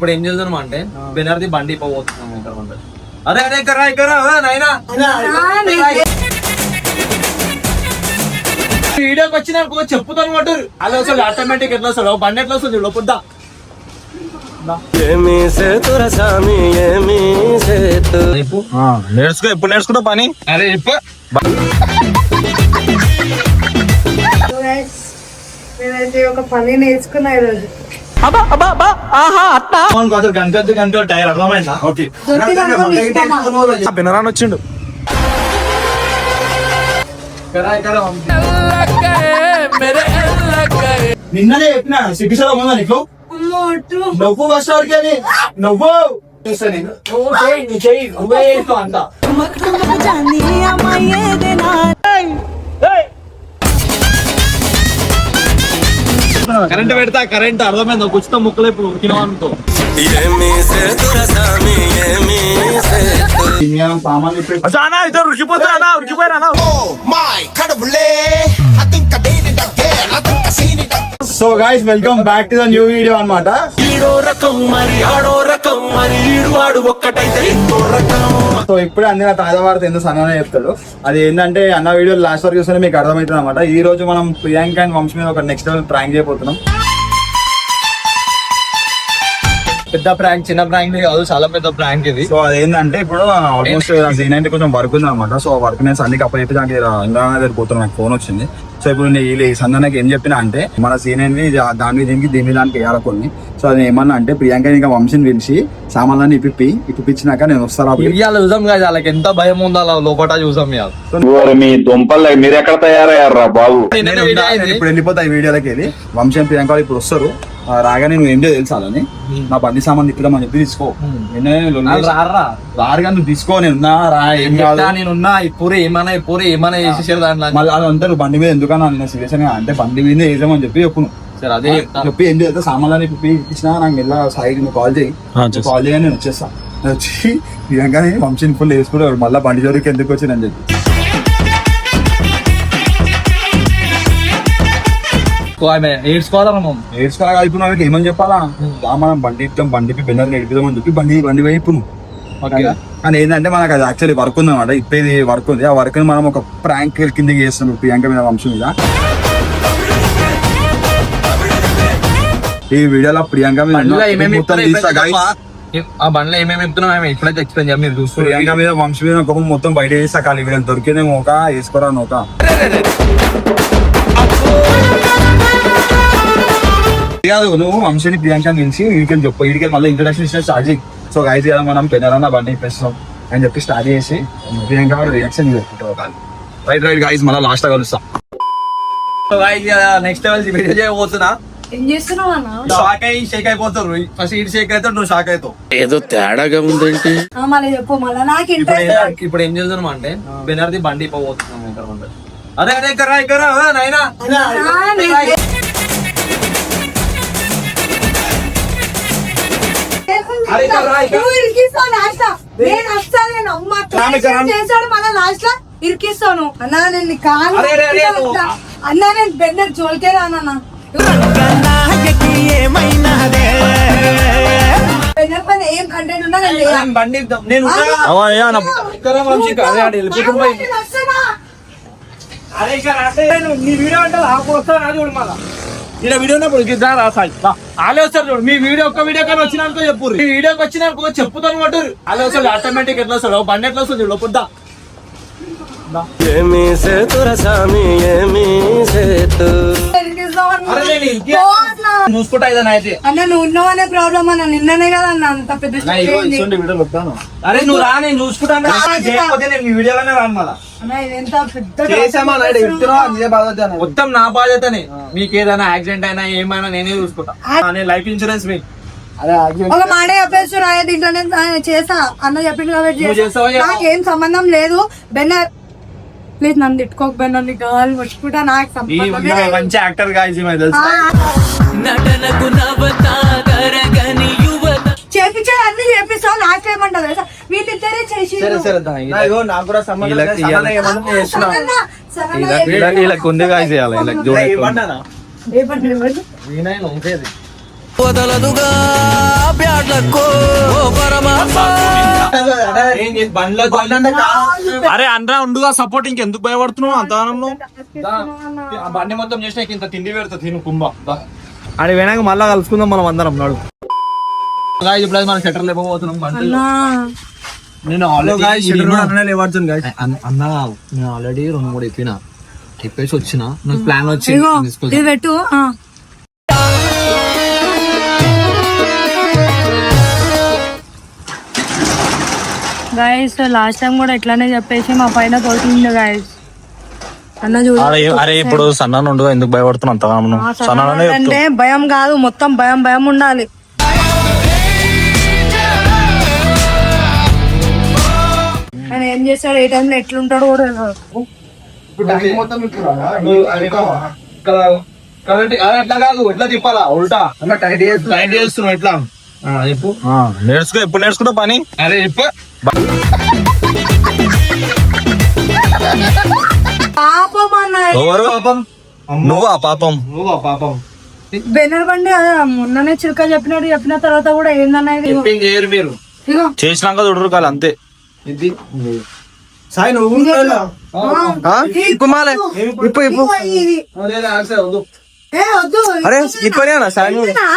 ఇప్పుడు ఏం చేద్దాం అంటే బెనర్ది బండి పోతున్నాం ఇక్కడ. అరే అరే ఇక్కడ వీడియోకి వచ్చిన చెప్పుతాను మాట అలా అసలు ఆటోమేటిక్ ఎట్లా వస్తాడు బండి ఎట్లా వస్తుంది? సేతు. నేర్చుకో ఎప్పుడు నేర్చుకుంటా పని? అరే చెప్పు. నేనైతే ఒక పని నేర్చుకున్నా ఈరోజు. అసలు గంట గంట టైర్ అర్థమైందా? ఓకే. దొరికిందనుకో నీ ఇష్టమా? పినరాని వచ్చిండు. నిన్ననే చెప్పిన సిగ్గుసలో ఉందా నీకు? అటు. నవ్వు బస్ స్టాండ్కి అని. నవ్వు. చూస్తా నేను. నువ్వు కరెంట్ పెడతా కరెంట్ అర్థమైందా? కూర్చుతా ముక్కలు ఇప్పుడు ఉరికినావు అనుకో ఏమీ సేతుర సామి ఏమీ సేతు సామాన్లు పెట్టి అన్నా. ఇద్దరు ఉరికిపోతారా ఉరికిపోయారా so guys welcome back to the new video అన్నమాట. రకం మరి ఆడో రకం వాడు ఒక్కటైతే సో ఇప్పుడే అందిన తాజా వార్త ఎందుకు సన్ననే చెప్తాడు. అది ఏంటంటే అన్న వీడియో లాస్ట్ వరకు చూస్తే మీకు అర్థమవుతుంది అనమాట ఈ రోజు మనం ప్రియాంక అండ్ వంశీ మీద ఒక నెక్స్ట్ లెవెల్ ప్రాంక్ చేయబోతున్నాం. పెద్ద ప్రాంక్ చిన్న ప్రాంక్ కాదు చాలా పెద్ద ప్రాంక్ ఇది. సో అదేంటంటే ఇప్పుడు ఆల్మోస్ట్ సీన్ అంటే కొంచెం వర్క్ ఉంది అనమాట సో వర్క్ నేను సన్నికి అప్ప చెప్పి దానికి ఇంద్రా దగ్గర పోతున్నా నాకు ఫోన్ వచ్చింది. సో ఇప్పుడు నేను ఈ సందనకి ఏం చెప్పినా అంటే మన సీన్ ఏంటి దాని మీద దీనికి దీని దానికి వేయాలి కొన్ని సో అది ఏమన్నా అంటే ప్రియాంక ఇంకా వంశీని పిలిచి సామాన్లన్నీ ఇప్పి ఇప్పించినాక నేను వస్తారా ఇవాళ చూసాం కదా వాళ్ళకి ఎంత భయం ఉందో అలా లోపల చూసాం మీ దుంపలు మీరు ఎక్కడ తయారయ్యారా బాబు? ఇప్పుడు వెళ్ళిపోతా ఈ వీడియోలోకి వెళ్ళి. వంశీ ప్రియాంక వాళ్ళు ఇప్పుడు వస్తారు. రాగానే నువ్వు ఏంటో తెలుసాలని నా బండి సామాన్ తిప్పుదామని చెప్పి తీసుకో. రారా నువ్వు తీసుకో నేను ఉన్నా రా ఏం కాదు. నేనున్నా ఇప్పుడు ఏమైనా ఇప్పుడు ఏమైనా చేసేసారు దాంట్లో. మళ్ళీ అదంతా నువ్వు బండి మీద ఎందుకన్నా నేను సీరియస్ అంటే బండి మీద వేసామని చెప్పి చెప్పు. సరే అదే చెప్తా. చెప్పి ఏం చేస్తా సామాన్లని ఇప్పించినా నాకు మెల్ల సైడ్ నువ్వు కాల్ చేయి. కాల్ చేయగానే నేను వచ్చేస్తా. వచ్చి ప్రియాంకని వంశీని ఫుల్ వేసుకుంటాడు మళ్ళీ బండి జోలికి ఎందుకు వచ్చిందని చెప్పి. ఆమె ఏడ్చుకోవాలా మనం? ఏడ్చుకోగా ఇప్పుడు నాకు ఏమని చెప్పాలా? మనం బండి ఇద్దాం బండికి బెన్నర్ నడిపిద్దామని చెప్పి బండి బండి వైపు కానీ ఏంటంటే మనకు అది యాక్చువల్లీ వర్క్ ఉంది అనమాట ఇప్పేది వర్క్ ఉంది. ఆ వర్క్ని మనం ఒక ప్రాంక్ కిందకి చేస్తున్నాం. ప్రియాంక మీద వంశం మీద. ఈ వీడియోలో ప్రియాంక మీద. ఆ బండ్లో ఏమేమి చెప్తున్నాం ఆమె ఇప్పుడైతే ఎక్స్ప్లెయిన్ చేయాలి మీరు చూస్తారు ప్రియాంక మీద వంశం మీద ఒక మొత్తం బయట ఖాళీ వీడియో దొరికిందేమో ఒక వేసుకోరా ఒక కాదు నువ్వు వంశీని ప్రియాంక పిలిచి వీడికి చెప్పు వీడికి మళ్ళీ ఇంట్రడక్షన్ ఇచ్చిన స్టార్ట్ చేయి సో గైజ్ కదా మనం పెద్దరన్న బండి ఇప్పిస్తాం అని చెప్పి స్టార్ట్ చేసి Priyanka reaction right right guys మళ్ళీ లాస్ట్ కలుస్తాం నెక్స్ట్ లెవెల్ వీడియో చేయబోతున్నా ఏం చేస్తున్నావు అన్న? షాక్ అయ్యి షేక్ అయిపోతారు. ఫస్ట్ ఇటు షేక్ నువ్వు షాక్ అవుతావు. ఏదో తేడాగా ఉందేంటి ఆ, మళ్ళీ చెప్పు మళ్ళీ నాకు ఇప్పుడు ఏం- చేద్దాం అంటే బెనర్ది బండి పోతున్నాం ఇక్కడ ఉంటే. అరే అరే ఇక్కడ నువ్వు ఇరికిస్తావు లాస్ట్లో నేను వస్తాను నేను అమ్మ రామ్ ఇక్కడ రామ్. చేశాడు మళ్ళీ లాస్ట్లో ఇరికిస్తాను. అన్నా నేను నీ కాలు అరే, అరే, అరే, పట్టుకుంటా నువ్వు- ఉంటా. అన్నా నేను బెడ్ జోలికే రానన్నా ఏం కంటెంట్ ఉన్నా నేను. అరే, నువ్వు నీ వీడియో అంటే ఆకు వస్తాను అది మళ్ళా. ఇక్కడ వీడియో ఉన్నప్పుడు ఇది రా, రా వాళ్ళే వస్తారు చూడు. మీ వీడియో ఒక్క వీడియో కానీ వచ్చినాక చెప్పు మీ వీడియోకి వచ్చినాక చెప్పుతాను కొట్టు వాళ్ళే వస్తారు ఆటోమేటిక్ ఎట్లా వస్తాడు బండి ఎట్లా వస్తుంది చూడు పొద్దా ఏమి సేతు రసామి ఏమి సేతు. చూసుకుంటా అయితే. అన్న నువ్వు ఉన్నావనే ప్రాబ్లం అన్న. నిన్ననే కదా అన్న అంత పెద్ద అరే నువ్వు రా నేను చూసుకుంటాను వీడియోలోనే రాను మళ్ళా. బాధ్యత మొత్తం నా బాధ్యతనే. మీకు ఏదైనా యాక్సిడెంట్ అయినా ఏమైనా నేనే చూసుకుంటా. లైఫ్ ఇన్సూరెన్స్ మీ. ఒక మాట చెప్పేసి రాయ దీంట్లో నేను ఆ, చేసా అన్న చెప్పింది కాబట్టి. నాకేం సంబంధం లేదు. బెన్నర్ ప్లీజ్ నన్ను తిట్టుకోక బెన్నర్ నీ గాలి పట్టుకుంటా నాకు ఈ సంబంధం ఈమె లేదు. మంచి యాక్టర్ ఇది తెలుసు? చేపించాడు అన్ని చేపిస్తావు నాకు ఏమంటావు తెలుసా? వీళ్ళిద్దరే చేసి నాకు కూడా సంబంధం లేదు. ఏమన్నా. వీణయ్య నొంకేది. వదలదుగా అరే అనరా ఉండుగా సపోర్ట్ ఇంకెందుకు భయపడుతున్నావు? అంత బండి మొత్తం చేసిన ఇంత తిండి పెడతా తిను కుంభ. అని వెనక మళ్ళా కలుసుకుందాం మనం అందరం నాడు. ఇప్పుడు మనం షట్టర్ లేకపోతున్నాం నేను ఆల్రెడీ అన్న నేను ఆల్రెడీ రెండు మూడు ఎప్పిన చెప్పేసి వచ్చిన. ప్లాన్ వచ్చి పెట్టు గైస్ లాస్ట్ టైం కూడా ఇట్లానే చెప్పేసి మా పైన అన్న చూడు. అరే ఇప్పుడు సన్నాను ఉండుగా ఎందుకు సన్నాలు అంటే భయం కాదు మొత్తం భయం భయం ఉండాలి. ఆయన ఏం చేస్తాడు ఏ టైంలో ఎట్లుంటాడు కూడా అట్లా కాదు ఎట్లా తిప్పాలా? ఉల్టా. టైట్ చేస్తున్నావు ఎట్లా? చెప్పు. నేర్చుకో ఎప్పుడు నేర్చుకుంటా పని? అరే చెప్పు. పాపం అన్న ఎవరు? పాపం. నువ్వు ఆ పాపం? నువ్వు పాపం? బెనర్ బండి మొన్ననే చిలక చెప్పినట్టు చెప్పిన తర్వాత కూడా చేయరు మీరు. చేసినాక చూడరు కాదు అంతే. ఇది. సాయి నువ్వు ఆ, ఇది. అరే ఇప్పనే అన్న ఇదేనా?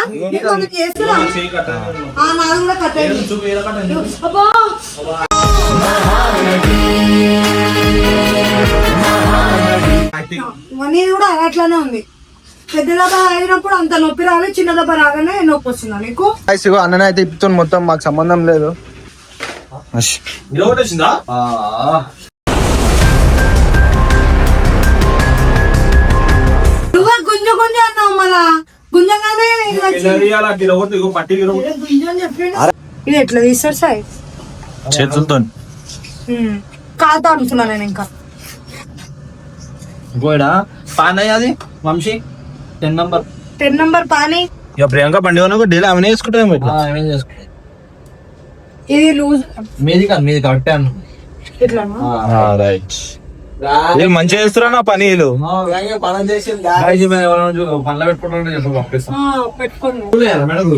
నేను కూడా అట్లానే ఉంది. పెద్ద దెబ్బ అయినప్పుడు అంత నొప్పి రాలి చిన్న దెబ్బ రాగానే నొప్పి వస్తుందా నీకు? ఇగో అన్ననే అయితే ఇప్పుతుంది మొత్తం మాకు సంబంధం లేదు. ఇది మళ్ళా? గుంజగానే ఎట్లా తీస్తారు సాయి? చేతులతో. కాదు అనుకున్నా నేను ఇంకా. గోయడా పాన్ అది? Vamshi? Ten number. Ten number pani? ఇక ప్రియాంక బండి కొనకు డైలీ ఆమె వేసుకుంటాం ఇది లూజ్. మీది కాదు మీది కరెక్టే అన్న. ఇట్లా రైట్. మంచిగా చేస్తున్నా నా పని వీళ్ళు? పనం చేసి పనులు పెట్టుకుంటే చెప్పు పంపిస్తాం. పెట్టుకోండి. మేడం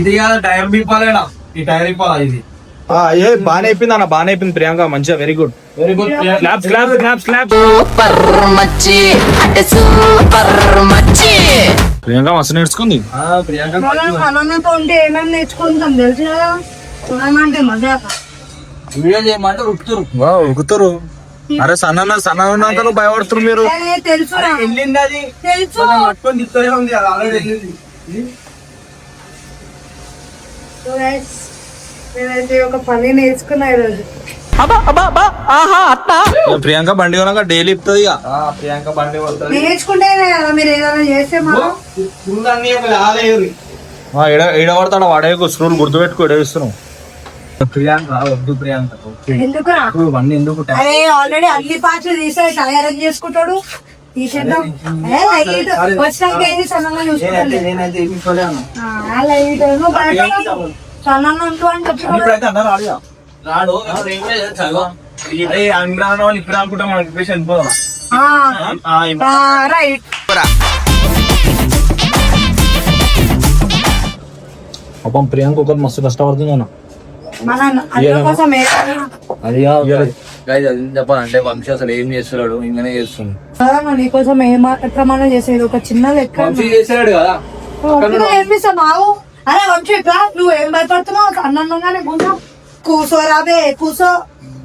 ఇది కాదు టైర్ ఇప్పాలేడా ఈ టైర్ ఇప్పాలా ఇది? ఏ బాగానే అయిపోయింది అన్న బాగానే అయిపోయింది ప్రియాంక మంచిగా very good very good claps claps claps claps super మచ్చి అంటే సూపర్ మచ్చి ప్రియాంక మస్తు నేర్చుకుంది. ప్రియాంక మనం అనంతో ఉంటే ఏమేమి నేర్చుకుంటాం తెలుసు? కదా వీడియో చేయమంటే అరే సన్న సన్న భయపడుతున్నారు మీరు. అరే, తెలుసురా. వెళ్ళింది అది తెలుసు. పట్టుకొని తిప్పుతూనే ఉంది అది ఆల్రెడీ వెళ్ళింది So guys, నేనైతే ఒక పని నేర్చుకున్నా ఈరోజు. ఇక ప్రియాంక బండి కొనక డైలీ ఇస్తుంది ఇక. ప్రియాంక బండి మీరు ఏదైనా చేస్తే పడతాడు? వాడే స్క్రూలు గుర్తుపెట్టుకో ఇస్తున్నావు ప్రియాంక వద్దు ప్రియాంక. ఎందుకురా? బండి ఎందుకు అరే ఆల్రెడీ అన్ని పార్ట్లు తీసే తయారు చేసుకుంటాడు. తీసేద్దాం. ఏ, లైట్ వచ్చినాక ఏది సన్నంగా చూసుకుంటాను? నేనైతే ఏమి ఇవ్వలే అన్న ఆ, లైట్ ఏమో బయట సన్నంగా ఉంటూ అని చెప్తున్నాడు ఇప్పుడైతే అన్న రాడు ఇక. రాడు చదువు. అరే అంగ్రాన వాళ్ళు ఇప్పుడు అనుకుంటా మనం చెప్పేసి వెళ్ళిపోదాం రైట్ పాపం ప్రియాంక ఒకటి మస్తు కష్టపడుతుంది అన్న మన అన్న కోసం ఏదైనా అది చెప్పాలంటే వంశీ అసలు ఏం చేస్తున్నాడు? ఇంకనే చేస్తుంది కాదన్న, నీకోసం ఏం ప్రమాణం చేసేది? ఒక చిన్న లెక్క వంశీ చేసాడు కదా? అరే వంశీ ఇట్లా నువ్వు ఏం భయపడుతున్నావు? అన్నంగానే కూర్చో. కూర్చోరాబే కూర్చో.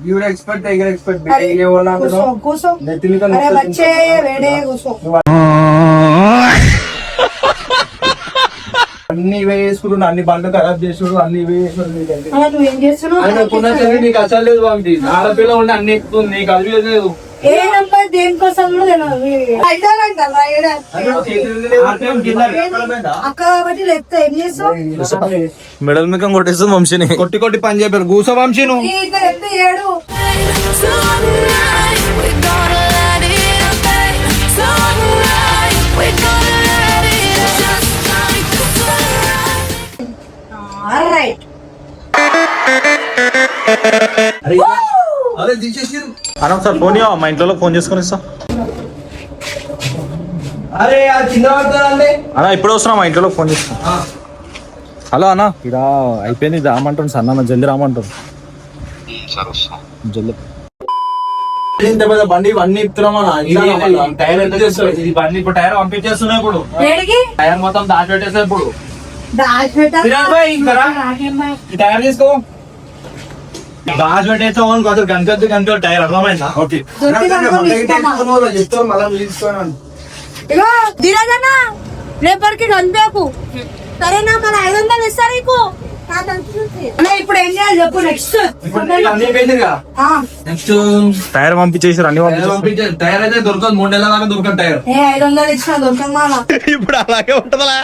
ఈవిడ ఎక్స్పర్ట్ ఎక్స్పర్ట్ అరే వచ్చే వేడే కూర్చో. అన్ని ఇవే చేసుకుంటున్నా అన్ని బండ్లు ఖరాబ్ చేసుడు అన్ని ఏం చేస్తున్నావు అనుకున్న నీకు అసలు లేదు వంశీ ఆడపిల్ల ఉండి అన్ని ఎక్కుతుంది నీకు అది లేదు ఏ నంబర్ దేనికోసం మెడల్ మికం కొట్టేస్తుంది వంశీని కొట్టి కొట్టి పని చెప్పారు కూసో వంశీ నువ్వు రైట్ అన్న ఒకసారి ఫోన్ ఇవ్వ మా ఇంట్లో ఫోన్ చేసుకొని ఇస్తా. అరే కింద అన్నా ఇప్పుడు వస్తున్నాం మా ఇంట్లో ఫోన్ చేస్తున్నా హలో అన్న. ఇక్కడ అయిపోయింది రామంటాను సన్న జల్దీ రామంటాను జల్దీ. ఇంత పెద్ద బండి ఇవన్నీ ఇస్తున్నామా టైర్ ఎంత చేస్తారు? ఇది బండి ఇప్పుడు టైర్ పంపించేస్తున్నాయి ఇప్పుడు. టైర్ మొత్తం దాచి పెట్టేసా ఇప్పుడు. టైర్ తీసుకో దాచి పెట్టేస్తాం అనుకో అసలు టైర్ అర్థమైందా? ఓకే. ఇగో రేపటికి కనిపించకు సరేనా మన ఐదు వందలు ఇస్తా నీకు. ఇప్పుడు ఏం చేయాలి చెప్పు నెక్స్ట్ టైర్ పంపించేసారు అన్ని టైర్ పంపించేసారు పంపించే టైర్ అయితే దొరకదు మూడు నెలల దాకా దొరకదు టైర్. ఏ ఐదు వందలు ఇచ్చిన దొరకదు మామ. ఇప్పుడు అలాగే ఉంటుందా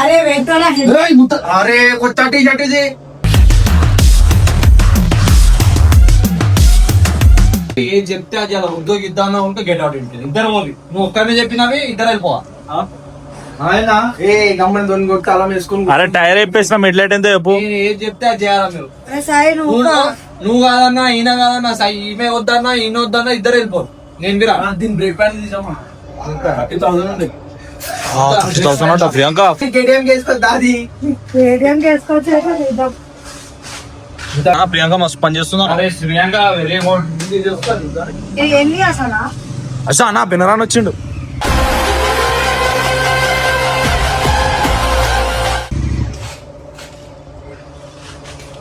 అరే వెళ్తాడా అరే కొత్త టీ షర్ట్ ఇది. ఏం చెప్తే అది అలా ఉద్యోగి ఇద్దామన్నా ఉంటే గెట్ అవుట్ ఇంటి ఇద్దరు పోలి నువ్వు ఒక్కరిని చెప్పినవి ఇద్దరు వెళ్ళిపోవా? ఆయన ఏ గమ్మని దొంగ కొట్టి అలా వేసుకుని అరే టైర్ అయిపోయిన మిడ్లైట్ ఎంత చెప్పు? నేను ఏం చెప్తే అది చేయాలా మీరు? నువ్వు కాదన్నా ఈయన కాదన్నా సై- ఈమె వద్దన్నా ఈయన వద్దన్నా ఇద్దరు వెళ్ళిపోరు. నేను దీని బ్రేక్ ప్యాన్ తీసామా? థౌసండ్ ప్రియాంక. మస్తు పని చేస్తున్నా అసలు అన్న? పినరాన్ వచ్చిండు.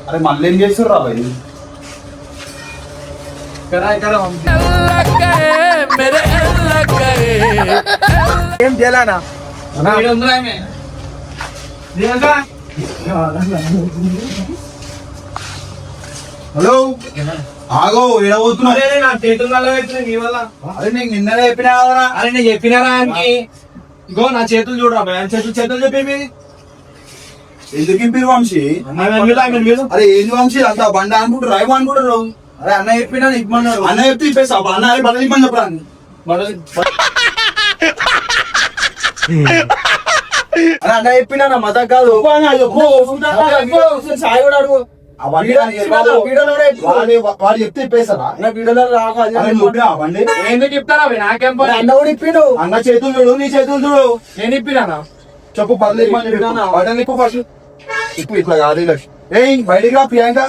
అరే మళ్ళీ ఏం చేస్తారు రా భయ్ ఇక్కడ ఇక్కడ ఏం చేయాలనా హలో? ఆగో ఏడబోతున్నా నా చేతులు నల్లబెట్టినాయి నీ వల్ల. అరే నీకు నిన్ననే చెప్పినా కదరా. అరే నేను చెప్పినారా ఆయనకి? ఇగో నా చేతులు చూడరా ఆయన చేతులు చేతులు చెప్పి మీది ఎందుకు ఇంపిరు వంశీ? అరే ఏంది వంశీ? అంత బండ అనుకుంటారు రైవ అనుకుంటారు అరే అన్న చెప్పినా అన్న చెప్తే ఇప్పేసా అన్న బండ ఇప్పని చెప్పరాను అరే అన్న చెప్పినా నా మతం కాదు. సాయి కూడా అడుగు. వాడు చెప్తే ఇప్పేసారా ఎందుకు చెప్తారా నాకేం అన్న కూడా ఇప్పిండు. అన్న చేతులు చూడు నీ చేతులు చూడు. నేను ఇప్పినా చెప్పు పర్లేదు ఇప్పని చెప్పు. బటన్ ఇప్పు ఫస్ట్. ఇప్పు ఇట్లా కాదు ఏయ్ బయటికి రా ప్రియాంక.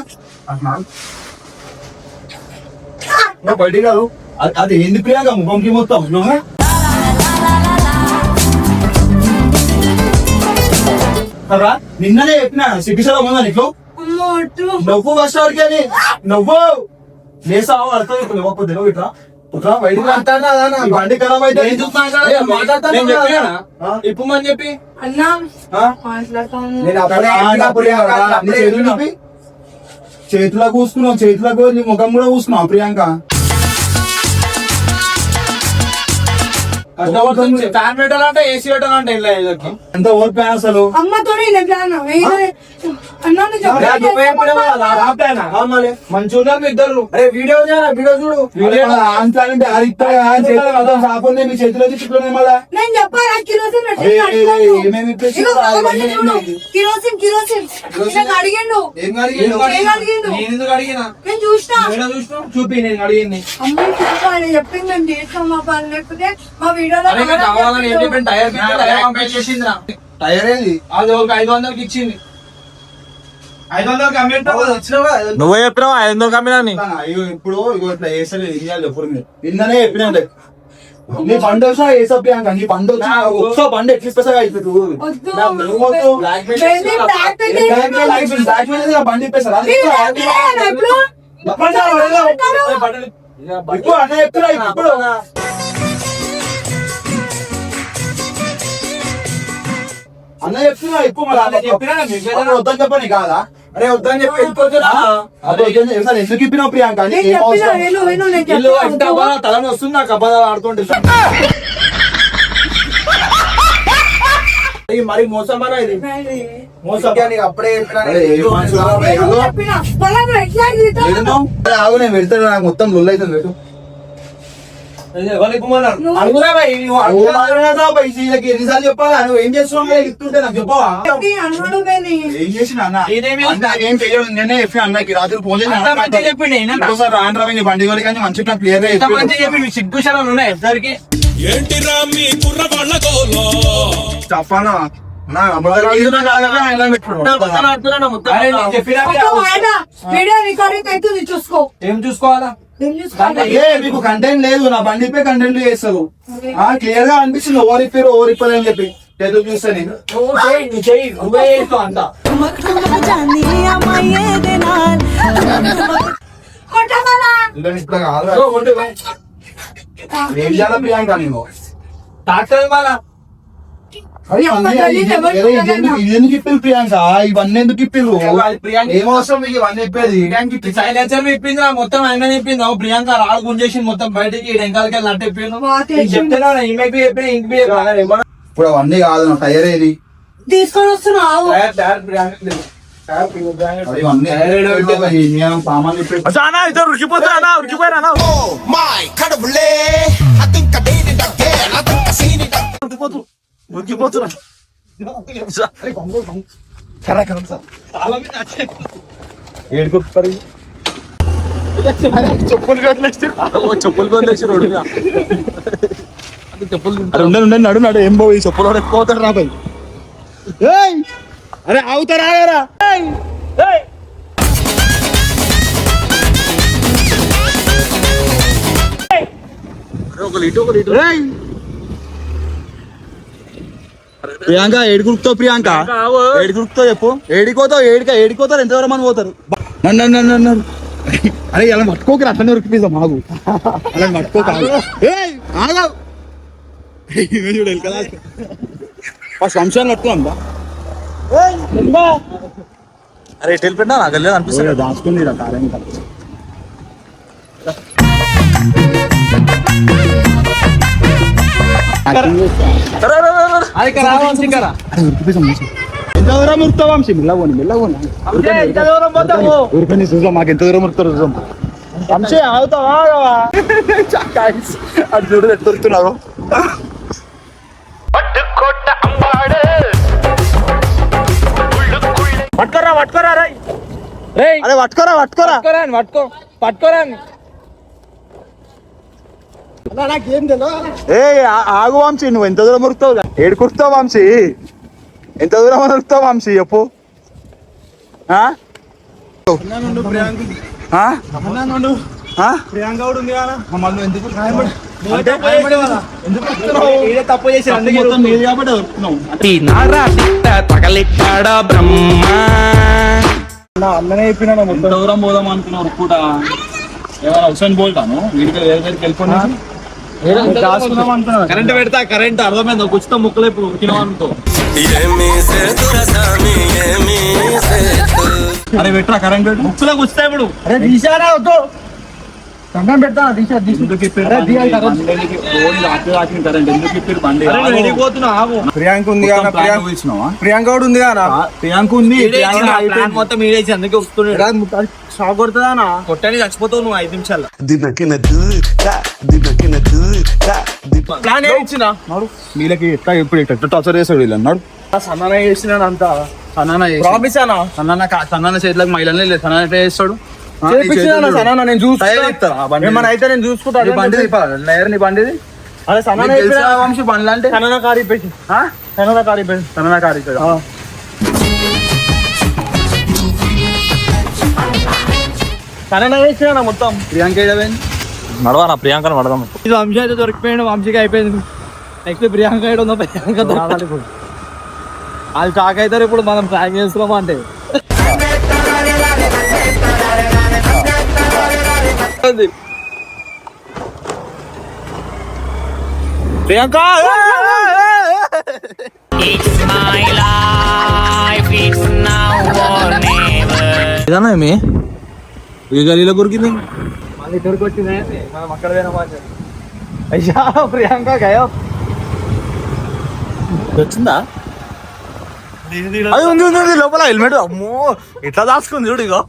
నువ్వు బయటికి రాదు అది- అది ఏంది ప్రియాంక ముఖంకి మొత్తం నువ్వు? కదా నిన్ననే చెప్పిన సిగ్గుసలో ఉందా నీకు. నవ్వు బస్ స్టాండ్కి అని. నవ్వు! లేసావు అర్థం ఇప్పుడు ఇవ్వకపోతే నువ్వు ఇట్లా బండి ఖరాబ్ అయితే అని చెప్పి. అన్నా చేతులు కూసుకున్నావు చేతిలో నీ ముఖం కూడా కూసుకున్నావు ప్రియాంక. ఫ్యాన్ పెట్టాలంటే ఏసీ పెట్టాలంటే ఎంత ఓర్పు అసలు? అమ్మతో నేను ప్లాన్. ఇద్దరు? అరే వీడియో వీడియో చూడు. వీడియో సాపుంది మీ చేతిలో మళ్ళా. నేను కిరోసిన్ ఏమేమి? Kerosene kerosene. అడిగిండు. నేను చూసినా. చూపి నేను అడిగింది. అమ్మాయి చెప్పు ఆయన చెప్పింది మేము చేస్తాం మా పని లేకపోతే మా వీడియోలో టైర్ ఏది? అది ఒక ఐదు వందలకి ఇచ్చింది ఐదు వందలకి అమ్మేటప్పుడు వచ్చినావా నువ్వే చెప్పినావు ఐదు వందలు కమ్మినా ఇప్పుడు ఇగో ఇట్లా వేసలేదు ఏం చేయాలి ఎప్పుడు మీరు నిన్ననే చెప్పినా. నీ బండి వచ్చినా వేసా ప్రియాంక నీ బండి వచ్చినా ఒక్కో బండి ఎట్లా ఇప్పేసా బండి ఇప్పేసారా ఇప్పుడు అన్న చెప్తున్నా ఇప్పుడు అన్న చెప్తున్నా ఇప్పుడు మరి వద్దని చెప్పని కాదా అరే వద్దని చెప్పి వెళ్ళిపోతున్నా ఎందుకు ఇప్పినావు ప్రియాంక? తలని వస్తుంది నాకు అబ్బాయి ఆడుతుంటే. మరి మోసం అన్న ఇది? మోసం. అప్పుడే చెప్పినా. నాకు మొత్తం లొల్ అవుతుంది ఎన్నిసార్లు చెప్పాలా? నువ్వు ఏం చేస్తున్నావు? ఇస్తుంటే నాకు చెప్పవా? ఏంటి? ఏంటి? ఏం చేసిన అన్న? నేనేమి- అన్న, ఏం చెయ్యడు నేనే చెప్పి అన్నకి రాత్రి ఫోన్ చేసి చెప్పిండు రాను బండి వరకు కానీ మంచిగా క్లియర్గా ఎంత చెప్పి మంచిగా చెప్పి మీకు సిగ్గు శరం ఉన్నాయి ఎవ్వరికి? ఏంటిరా మీ గోలో? చెప్పానా? చెప్పినా ఒక్క మాట. వీడియో రికార్డింగ్ అవుతుంది చూసుకో. ఏం చూసుకోవాలా? ఏం మీకు కంటెంట్ లేదు నా బండి పై కంటెంట్ చేస్తారు ఆ క్లియర్గా అనిపిస్తుంది ఓవర్ ఇప్పారు ఓవర్ ఇప్పారు అని చెప్పి. చేతులు చూస్తే నేను. ఇప్పుడు కాదు. ఏం చేయాలి ప్రియాంక నేను డాక్టర్ మళ్ళా అరే అన్నీ ఇది- ఇది- ఇది ఎందుకు- ఇప్పారు ప్రియాంక? ఇవన్నీ ఎందుకు ఇప్పారు అది ప్రియాంక ఏం అవసరం మీకు ఇవన్నీ ఇప్పేది. సైలెన్సర్ ఇప్పింది. మొత్తం ఆయన ఇప్పింది. ప్రియాంక రాడు గుంజేసి మొత్తం బయటికి వెనకాలకి వెళ్ళి నట్టు ఇప్పిండు. బాగా తెలిసింది. చెప్తున్నా ఈమెకి చెప్పిన ఇంక ఇప్పుడు అవన్నీ కాదు నా టైర్ ఏది? తీసుకొని వస్తున్నావు ఉరికిపోతున్నా చెప్పులు చెప్పులు కొనలేసి రోడ్డు. చెప్పులు అరే ఉండండి ఉండండి నడు నడు ఏం పోయి చెప్పులు అవుతాడు రా పోయి అరే అవుతారా రా ఒకరు ఇటు ఒకరు ఇటు ప్రియాంక ఏడుగురుకుతావు ప్రియాంక? కావు. ఏడుగురుకుతావు చెప్పు. ఏడికోతావు ఏడిక ఏడికోతారు ఎంతవరకు మంది పోతారు. నన్ను నన్ను నన్ను నన్ను. అరే ఇలా పట్టుకోకరా అట్లనే ఉరికిపిస్తాం ఆగు అలా పట్టుకోక ఆగు. ఏయ్ ఆగు. ఇవే చూడు ఎలకలా ఫస్ట్ వంశాన్ని పట్టుకోందా అరే ఎటు వెళ్ళిపోయినా? నాకు వెళ్ళలేదు అనిపిస్తుంది దాచుకుంది రా కారం దూరం ఉరుకుతావు వంశీ మెల్లగోని మెల్లగోని ఎంత దూరం పోతావు. ఊరికని చూసాం మాకు ఎంత దూరం ఉరుకుతారు చూసాం వంశీ అవుతావా అటు చూడు ఎట్టు ఉరుకుతున్నావు పట్టుకోరా పట్టుకోరా రై రేయ్. అరే పట్టుకోరా పట్టుకోరా. పట్టుకోరా పట్టుకో పట్టుకోరా. ఏ ఆగు వంశీ నువ్వు ఎంత దూరం ఉరుకుతావు ఏడు కురుకుతావు వంశీ? ఎంత దూరం అని ఉరుకుతావు వంశీ చెప్పు. ఆ? ఆ? తగలెట్టాడా బ్రహ్మ? దూరం పోదాం అనుకున్నావు ఉరుకుట ఏమైనా హుసేన్ బోల్టాను వీడికి వేరే దగ్గరికి వెళ్ళిపోయినా కరెంట్ పెడతా కరెంట్ అర్థమైంది ఒక ఉచిత ముక్కలు ఇప్పుడు ఉరికినావు అనుకో అరే పెట్టరా కరెంట్ పెట్టు. ముక్కులకు వస్తా ఇప్పుడు. అరే తీసారా కండం పెడతా తీసా ప్రియాంక ఉంది ప్రియాంక కూడా ఉంది కదా ప్రియాంక ఉంది. మొత్తం అందుకే వస్తున్నాడు. షాక్ కొడుతుందా కొట్టని చచ్చిపోతావు నువ్వు ఐదు నిమిషాలు ప్లాన్ ఇచ్చిన? వీళ్ళకి ఎట్లా ఇప్పుడు ఎట్లా టార్చర్ వీళ్ళు అన్నాడు సన్నాన చేసినాడు అంతా సన్నాన ప్రామిస్ అన్నా? సన్నాన కా- సన్నాన చేతులకు సన్నాన ఎట్లా చేస్తాడు? చేపించిన నేను బండి? చూసుకుంటా ఏమన్నా అయితే నేను చూసుకుంటా నీ బండి తిప్పాలా? లేయర్ నీ బండిది అదే వంశీ బండ్లు అంటే? కారి కారి కారు మొత్తం. ప్రియాంక ఏడవేంది నడవనా ప్రియాంకను నడదాం ఇది వంశీ అయితే దొరికిపోయాడు వంశీకి అయిపోయింది. నెక్స్ట్ ప్రియాంక ఏడు ఉందో ప్రియాంక వాళ్ళు షాక్ అవుతారు ఇప్పుడు మనం ట్రాక్ చేస్తున్నాం అంటే. ప్రియాంక! ఇదన్నా ఏమి? ఈ గలీలో కొరికింది. మళ్ళీ ఇక్కడికి వచ్చింది. మనం అక్కడ చెప్పి. అయ్యా ప్రియాంక గయో. వచ్చిందా? అది ఉంది ఉంది ఉంది లోపల హెల్మెట్. అమ్మో ఎట్లా దాచుకుంది చూడు ఇగో.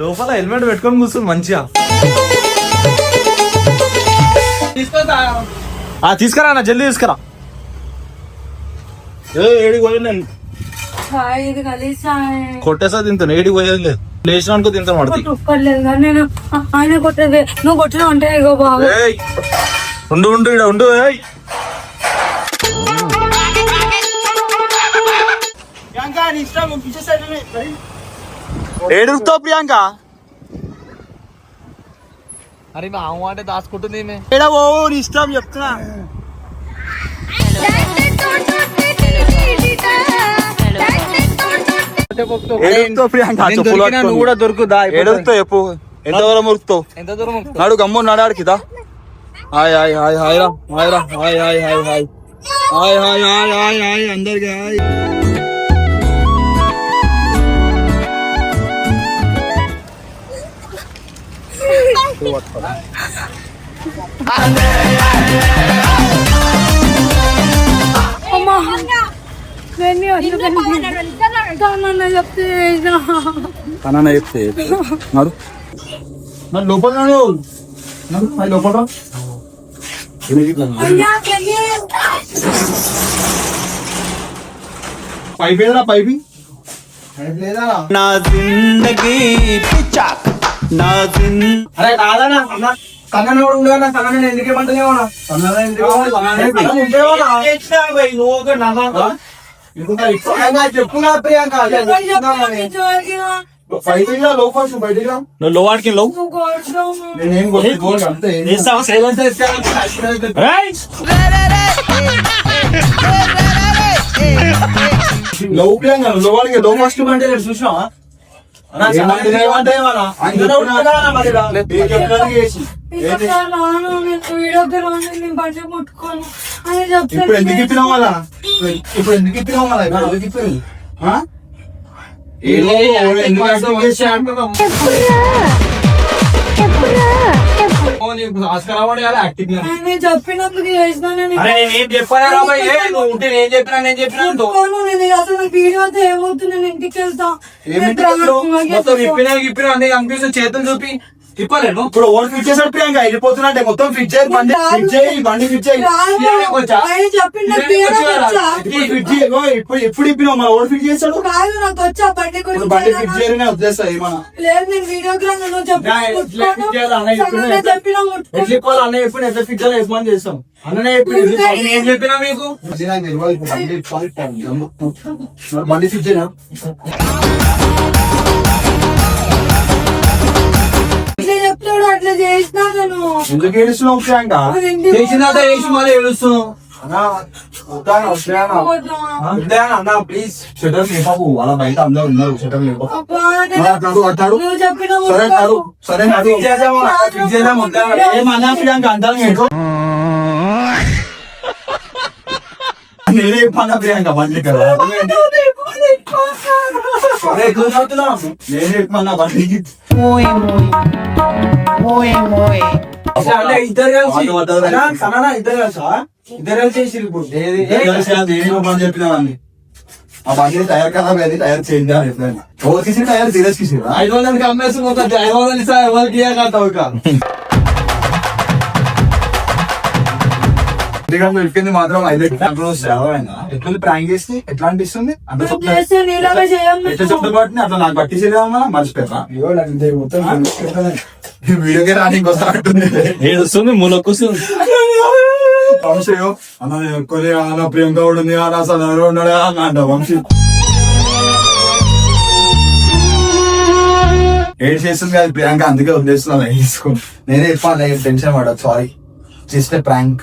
లోపల హెల్మెట్ పెట్టుకొని కూర్చుంది మంచిగా. తీసుకురా అన్న జల్దీ తీసుకురా. ఏడికి పోయింది? కొట్టేసా తింటాను ఏడికి పోయేది లేదు. లేచిన అనుకో తింటాను పడుతుంది నేను ఆయన కొట్టేది నువ్వు కొట్టిన అంటే ఉండు ఉండు ఈడ ఉండు ఏయ్. ఏడుగుతావు ప్రియాంక? అరే మా అమ్మ అంటే దాచుకుంటుంది. ఏడ ఓ నీ ఇష్టం చెప్తున్నా. ప్రియాంక నువ్వు కూడా దొరుకుదా చెప్పు. ఎంత దూరం ఉరుకుతావు? ఎంత దూరం? నాడు గమ్ము హాయ్ హాయ్ హాయ్ హాయ్ రా హాయ్ రా hi hi hi hi. Hi hi hi hi hi అందరికి హాయ్. ఇది పట్టుకోవాలి తనన్న చెప్తే మరి మరి లోపల రాను మరి లోపల రా. పైప్ ఏదరా పైపి? నా జిందగీ నా అరే కాదనా కన్ననోడు ఉండగా కన్నన ఎందుకు ఏమంటలేవనా కన్నన ఎందుకు లోపల లోపలికి లో ఫస్ట్ అంటే చూసినా ముట్టుకోను అని చెప్తాను ఇప్పుడు ఎందుకు ఇప్పినావు మళ్ళా? ఇప్పుడు ఎందుకు ఇప్పినావు మళ్ళా? ఎందుకు ఇప్పింది ఎందుకు అంటున్నాం చెప్పినందుకు నేను అరే నేను ఏం చెప్పానా రాబాయ్ ఏ, నువ్వు ఉంటే నేను చెప్పినా నేను చెప్పినా అంటావు. ఒప్పుకోను, నేను అసలు నాకు వీడియో అయితే ఏమవుతుంది? నేను ఇంటికి వెళ్తా. ఏం ఇంటికి మొత్తం ఇప్పినా ఇప్పినా అన్ని కనిపిస్తుంది. చేతులు చూపి. తిప్పలేను ఇప్పుడు ఓన్ ఫిట్ చేసాడు ప్రియాంక. వెళ్ళిపోతున్నట్టే మొత్తం ఫిట్ చేయి బండి ఫిట్ చేయి బండి ఫిట్ చేయి. ఇప్పుడు ఎప్పుడు ఇప్పినావు మన ఓన్ ఫిట్ చేసాడు కాదు నాకు వచ్చా బండి బండి ఫిట్ చేయనే ఏమన్నా? లేదు నేను వీడియోగ్రామ్ నువ్వు అన్న చెప్పిన ఎట్లా ఫిట్ చేయాలి? యజమాని చేస్తాం? చెప్పినా మీకు? బండి ఫిట్ చేయనా? చెప్తాడు అట్లా చేసినా నేను ఎందుకు ఏడుస్తున్నావు ప్రియాంక చేసినాక ఏసి మళ్ళీ ఏడుస్తున్నావు ప్లీజ్ షటర్ నింపకు వాళ్ళ బయట అందరూ ఉన్నారు షటర్ నింపకు సరే సరే అందరం నేనే చెప్పాను ప్రియాంక బండి కదా ఎక్కువ చదువుతున్నావు నేనే చెప్పమన్నా బండికి అంటే ఇద్దరు కలిసి కన్నడ ఇద్దరు కలిసా ఇద్దరు కలిసి చేసిర్రు ఇప్పుడు నేనే చెప్పమని చెప్పిన వాడిని. ఆ బండి టైర్ కదా అది టైర్ చేంజ్ చేయాలి ఎప్పుడైనా ఓ తీసి టైర్ సీరియస్ తీసిరా ఐదు వందలకి అమ్మేసి పోతుంది ఐదు వందలు ఇస్తా ఎవరికి ఇవ్వగలుగుతావు ఇంటికాడ దొరికింది మాత్రం ఐదు ఎట్లా ప్రాంక్ చేసి ఎట్లా అనిపిస్తుంది అంత నువ్వు చెప్తా కాబట్టి అట్లా నాకు పట్టించేదేమన్నా మర్చిపోతా వీడియోకి రానికి వస్తా ఏడుస్తుంది మూలొక్కుస్తుంది వంశీ అన్న కొన్ని అన్న ప్రియాంక కూడా ఉంది అన్న అసలు ఎవరు ఉన్నాడా అన్న అంట వంశీ ఏడు చేస్తుంది కదా ప్రియాంక అందుకే వదిలేస్తున్నా తీసుకో నేనే చెప్పాను టెన్షన్ పడదు సారీ చేస్తే ప్రాంక్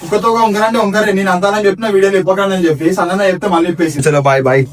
కుక్కతో ఉంకరంటే ఉంకరే నేను అంతానని చెప్పిన వీడియోలు ఇవ్వకండి అని చెప్పి సన్న చెప్తే మళ్ళీ చెప్పేసి చలో బాయ్ బాయ్.